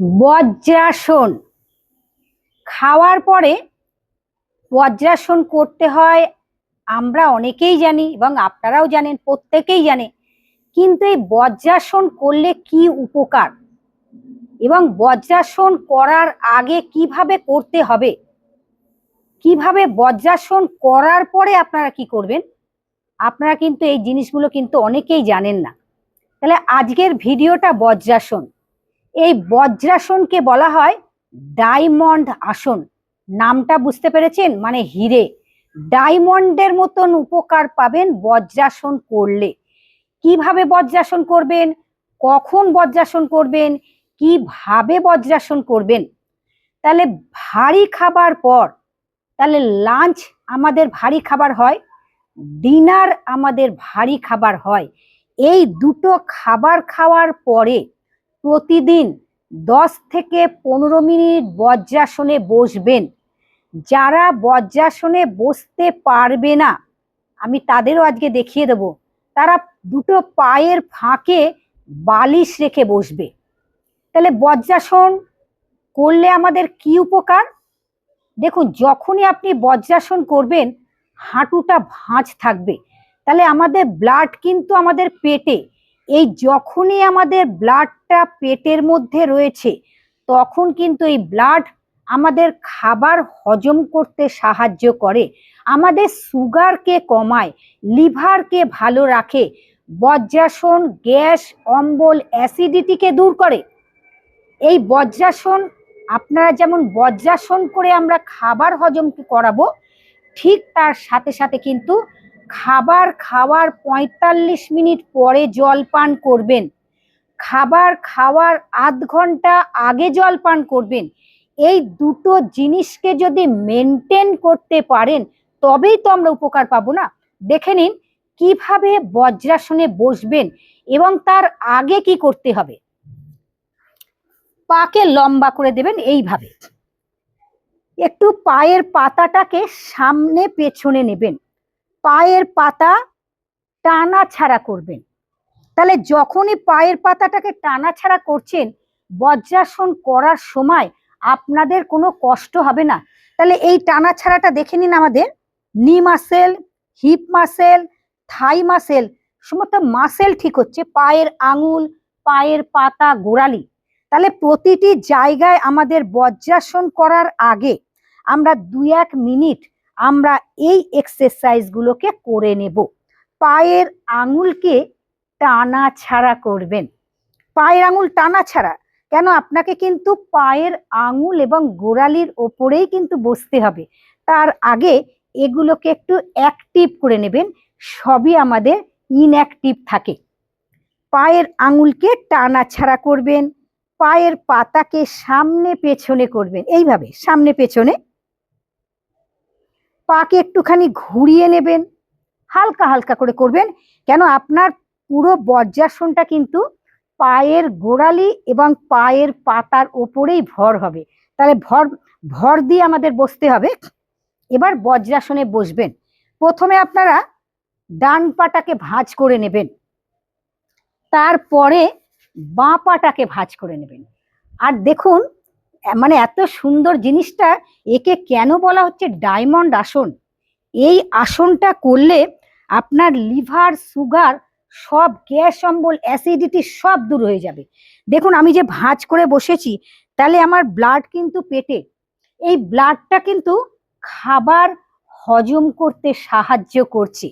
বজ্রাসন। খাওয়ার পরে বজ্রাসন করতে হয়, আমরা অনেকেই জানি এবং আপনারাও জানেন, প্রত্যেকেই জানে। কিন্তু এই বজ্রাসন করলে কি উপকার? এবং বজ্রাসন করার আগে কীভাবে করতে হবে? কীভাবে বজ্রাসন করার পরে আপনারা কি করবেন? আপনারা কিন্তু এই জিনিসগুলো কিন্তু অনেকেই জানেন না। তাহলে আজকের ভিডিওটা বজ্রাসন। এই বজ্রাসনকে বলা হয় ডায়মন্ড আসন। নামটা বুঝতে পেরেছেন? মানে হিরে। ডায়মন্ডের মতন উপকার পাবেন বজ্রাসন করলে। কীভাবে বজ্রাসন করবেন? কখন বজ্রাসন করবেন? কীভাবে বজ্রাসন করবেন? তাহলে ভারী খাবার পর, তাহলে লাঞ্চ আমাদের ভারী খাবার হয়, ডিনার আমাদের ভারী খাবার হয়। এই দুটো খাবার খাওয়ার পরে প্রতিদিন দশ থেকে পনেরো মিনিট বজ্রাসনে বসবেন। যারা বজ্রাসনে বসতে পারবে না, আমি তাদেরও আজকে দেখিয়ে দেব, তারা দুটো পায়ের ফাঁকে বালিশ রেখে বসবে। তাহলে বজ্রাসন করলে আমাদের কি উপকার? দেখুন, যখনই আপনি বজ্রাসন করবেন, হাঁটুটা ভাঁজ থাকবে। তাহলে আমাদের ব্লাড কিন্তু আমাদের পেটে এই যখনই আমাদের ব্লাডটা পেটের মধ্যে রয়েছে, তখন কিন্তু এই ব্লাড আমাদের খাবার হজম করতে সাহায্য করে। আমাদের সুগারকে কমায় লিভারকে ভালো রাখে, বজ্রাসন, গ্যাস, অম্বল অ্যাসিডিটিকে দূর করে। এই বজ্রাসন, আপনারা যেমন বজ্রাসন করে আমরা খাবার হজম করাবো, ঠিক তার সাথে সাথে কিন্তু খাবার খাওয়ার পঁয়তাল্লিশ মিনিট পরে জল পান করবেন। খাবার খাওয়ার আধ ঘণ্টা আগে জল পান করবেন। এই দুটো জিনিসকে যদি মেনটেন করতে পারেন, তবেই তো আমরা উপকার পাবো না। দেখে নিন, কীভাবে বজ্রাসনে বসবেন এবং তার আগে কি করতে হবে? পাকে লম্বা করে দেবেন এইভাবে। একটু পায়ের পাতাটাকে সামনে পেছনে নেবেন। পায়ের পাতা টানা ছাড়া করবেন। তাহলে যখনই পায়ের পাতাটাকে টানা ছাড়া করছেন, বজ্রাসন করার সময় আপনাদের কোনো কষ্ট হবে না। তাহলে এই টানা ছাড়াটা দেখে নিন আমাদের। Knee muscle, hip muscle, thigh muscle, সমস্ত মাসেল ঠিক হচ্ছে। পায়ের আঙুল, পায়ের পাতা, গোড়ালি। তাহলে প্রতিটি জায়গায় আমাদের বজ্রাসন করার আগে আমরা দু এক মিনিট আমরা এই এক্সারসাইজগুলোকে করে নেব। পায়ের আঙুলকে টানা ছাড়া করবেন। পায়ের আঙুল টানা ছাড়া, কেন? আপনাকে কিন্তু পায়ের আঙুল এবং গোড়ালির ওপরেই কিন্তু বসতে হবে। তার আগে এগুলোকে একটু অ্যাক্টিভ করে নেবেন, সবই আমাদের ইনঅ্যাক্টিভ থাকে। পায়ের আঙুলকে টানা ছাড়া করবেন, পায়ের পাতাকে সামনে পেছনে করবেন, এইভাবে সামনে পেছনে পাকে একটুখানি ঘুরিয়ে নেবেন, হালকা হালকা করে করবেন। কেন আপনার পুরো বজ্রাসনটা কিন্তু পায়ের গোড়ালি এবং পায়ের পাতার ওপরেই ভর হবে। তাহলে ভর ভর দিয়ে আমাদের বসতে হবে। এবার বজ্রাসনে বসবেন। প্রথমে আপনারা ডান পাটাকে ভাঁজ করে নেবেন। তারপরে বাঁ পাটাকে ভাঁজ করে নেবেন। আর দেখুন মানে এত সুন্দর জিনিসটা একে কেন বলা হচ্ছে ডায়মন্ড আসন? এই আসনটা করলে আপনার লিভার, সুগার, সব গ্যাস, অম্বল, অ্যাসিডিটি সব দূর হয়ে যাবে। দেখুন, আমি যে ভাঁজ করে বসেছি, তাহলে আমার ব্লাড কিন্তু পেটে। এই ব্লাডটা কিন্তু খাবার হজম করতে সাহায্য করছে।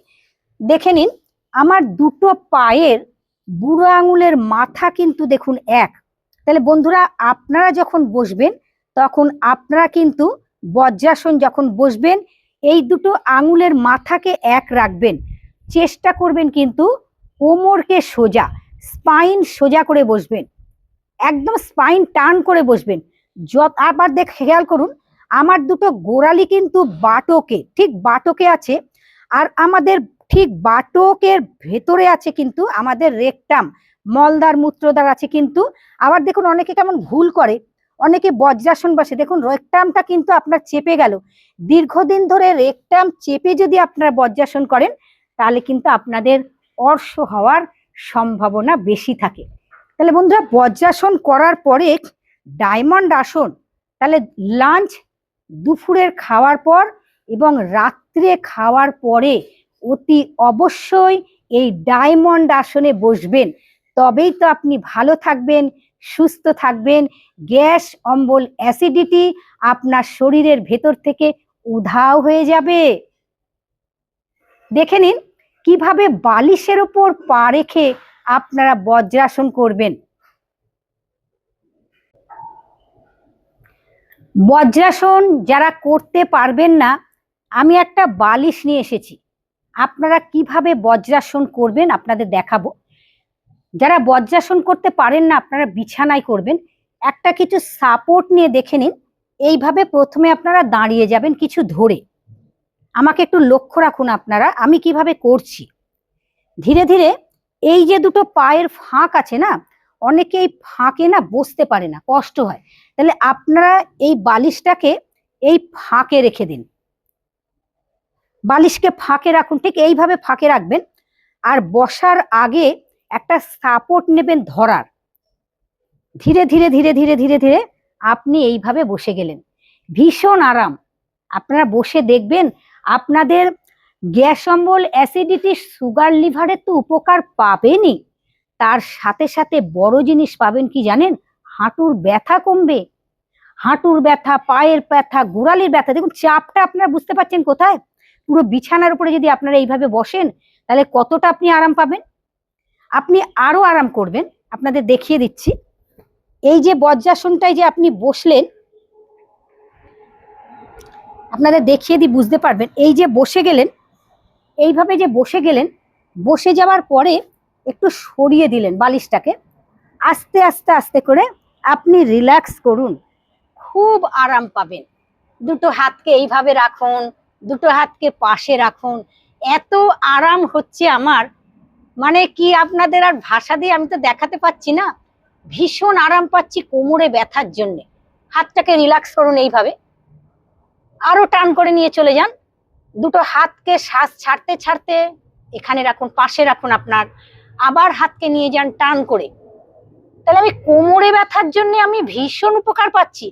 দেখে নিন, আমার দুটো পায়ের বুড়ো আঙুলের মাথা কিন্তু দেখুন এক। তাহলে বন্ধুরা, আপনারা যখন বসবেন, তখন আপনারা কিন্তু বজ্রাসন যখন বসবেন, এই দুটো আঙুলের মাথাকে এক রাখবেন। চেষ্টা করবেন কিন্তু কোমরকে সোজা, স্পাইন সোজা করে বসবেন। একদম স্পাইন টার্ন করে বসবেন। যত, আবার দেখ, খেয়াল করুন, আমার দুটো গোড়ালি কিন্তু বাটকে, ঠিক বাটকে আছে, আর আমাদের ঠিক বাটকের ভেতরে আছে কিন্তু আমাদের রেকটাম। মলদার মূত্রদার আছে কিন্তু। আবার দেখুন অনেকে কেমন ভুল করে, অনেকে বজ্রাসন বসে। দেখুন রেকটামটা কিন্তু আপনার চেপে গেল। দীর্ঘদিন ধরে রেকটাম চেপে যদি আপনারা বজ্রাসন করেন, তাহলে কিন্তু আপনাদের অর্শ হওয়ার সম্ভাবনা বেশি থাকে। তাহলে বন্ধুরা, বজ্রাসন করার পরে ডায়মন্ড আসন। তাহলে লাঞ্চ দুপুরের খাওয়ার পর এবং রাত্রে খাওয়ার পরে অতি অবশ্যই এই ডায়মন্ড আসনে বসবেন। তবেই তো আপনি ভালো থাকবেন, সুস্থ থাকবেন। গ্যাস, অম্বল, অ্যাসিডিটি আপনার শরীরের ভেতর থেকে উধাও হয়ে যাবে। দেখে নিন কীভাবে বালিশের ওপর পা রেখে আপনারা বজ্রাসন করবেন। বজ্রাসন যারা করতে পারবেন না, আমি একটা বালিশ নিয়ে এসেছি। আপনারা কীভাবে বজ্রাসন করবেন আপনাদের দেখাবো। যারা বজ্রাসন করতে পারেন না, আপনারা বিছানায় করবেন। একটা কিছু সাপোর্ট নিয়ে দেখে নিন। এইভাবে প্রথমে আপনারা দাঁড়িয়ে যাবেন কিছু ধরে। আমাকে একটু লক্ষ্য রাখুন আপনারা, আমি কীভাবে করছি। ধীরে ধীরে এই যে দুটো পায়ের ফাঁক আছে না, অনেকে এই ফাঁকে না বসতে পারে না, কষ্ট হয়। তাহলে আপনারা এই বালিশটাকে এই ফাঁকে রেখে দিন। বালিশকে ফাঁকে রাখুন, ঠিক এইভাবে ফাঁকে রাখবেন। আর বসার আগে একটা সাপোর্ট নেবেন ধরার। ধীরে ধীরে ধীরে ধীরে ধীরে ধীরে আপনি এইভাবে বসে গেলেন। ভীষণ আরাম। আপনারা বসে দেখবেন আপনাদের গ্যাস অম্বল, অ্যাসিডিটি, সুগার, লিভারের তো উপকার পাবেনই। তার সাথে সাথে বড় জিনিস পাবেন কি জানেন? হাঁটুর ব্যথা কমবে। হাঁটুর ব্যথা, পায়ের ব্যথা, গোড়ালির ব্যথা। দেখুন, চাপটা আপনারা বুঝতে পারছেন কোথায়? পুরো বিছানার উপরে যদি আপনারা এইভাবে বসেন, তাহলে কতটা আপনি আরাম পাবেন? আপনি আরও আরাম করবেন। আপনাদের দেখিয়ে দিচ্ছি। এই যে বজ্রাসনটায় যে আপনি বসলেন, আপনাদের দেখিয়ে দিই বুঝতে পারবেন, এই যে বসে গেলেন, এইভাবে যে বসে গেলেন, বসে যাওয়ার পরে একটু সরিয়ে দিলেন বালিশটাকে। আস্তে আস্তে আস্তে করে আপনি রিল্যাক্স করুন। খুব আরাম পাবেন। দুটো হাতকে এইভাবে রাখুন, দুটো হাতকে পাশে রাখুন। এত আরাম হচ্ছে আমার মানে কি আপনাদের আর ভাষা দিয়ে আমি তো দেখাতে পাচ্ছি না? ভীষণ আরাম পাচ্ছি কোমরে ব্যথার জন্য। হাতটাকে রিল্যাক্স করুন এইভাবে। আরও টান করে নিয়ে চলে যান। দুটো হাতকে শ্বাস ছাড়তে ছাড়তে এখানে রাখুন, পাশে রাখুন আপনার। আবার হাতকে নিয়ে যান টান করে। তাহলে আমি কোমরে ব্যথার জন্য আমি ভীষণ উপকার পাচ্ছি।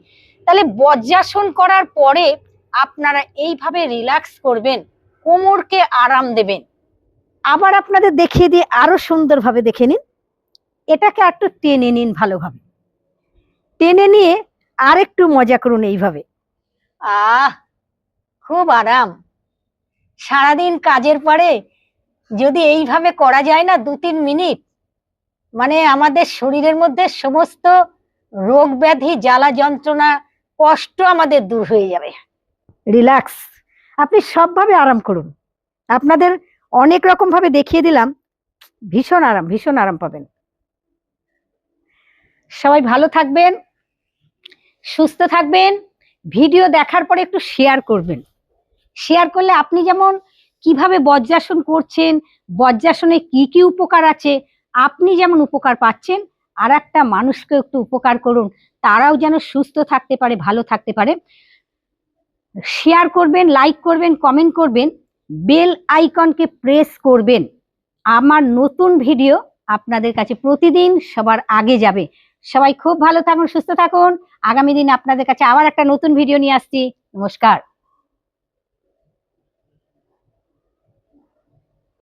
তাহলে বজ্রাসন করার পরে আপনারা এইভাবে রিল্যাক্স করবেন। কোমরকে আরাম দেবেন। আবার আপনাদের দেখিয়ে দিয়ে আরও সুন্দরভাবে দেখে নিন। এটাকে একটু টেনে নিন ভালোভাবে। টেনে নিয়ে আরেকটু মজা করুন এইভাবে। আহ, খুব আরাম। সারাদিন কাজের পরে যদি এইভাবে করা যায় না দু তিন মিনিট মানে আমাদের শরীরের মধ্যে সমস্ত রোগ ব্যাধি, জ্বালা যন্ত্রণা, কষ্ট আমাদের দূর হয়ে যাবে। রিল্যাক্স। আপনি সবভাবে আরাম করুন। আপনাদের অনেক রকম ভাবে দেখিয়ে দিলাম। ভীষণ আরাম ভীষণ আরাম পাবেন। সবাই ভালো থাকবেন, সুস্থ থাকবেন, ভিডিও দেখার পরে একটু শেয়ার করবেন। শেয়ার করলে আপনি যেমন কীভাবে বজ্রাসন করছেন, বজ্রাসনে কি কি উপকার আছে, আপনি যেমন উপকার পাচ্ছেন আর একটা মানুষকে একটু উপকার করুন, তারাও যেন সুস্থ থাকতে পারে, ভালো থাকতে পারে। শেয়ার করবেন লাইক করবেন কমেন্ট করবেন। বেল আইকনকে প্রেস করবেন। আমার নতুন ভিডিও আপনাদের কাছে প্রতিদিন সবার আগে যাবে। সবাই খুব ভালো থাকুন, সুস্থ থাকুন। আগামী দিন আপনাদের কাছে আবার একটা নতুন ভিডিও নিয়ে আসছি। নমস্কার।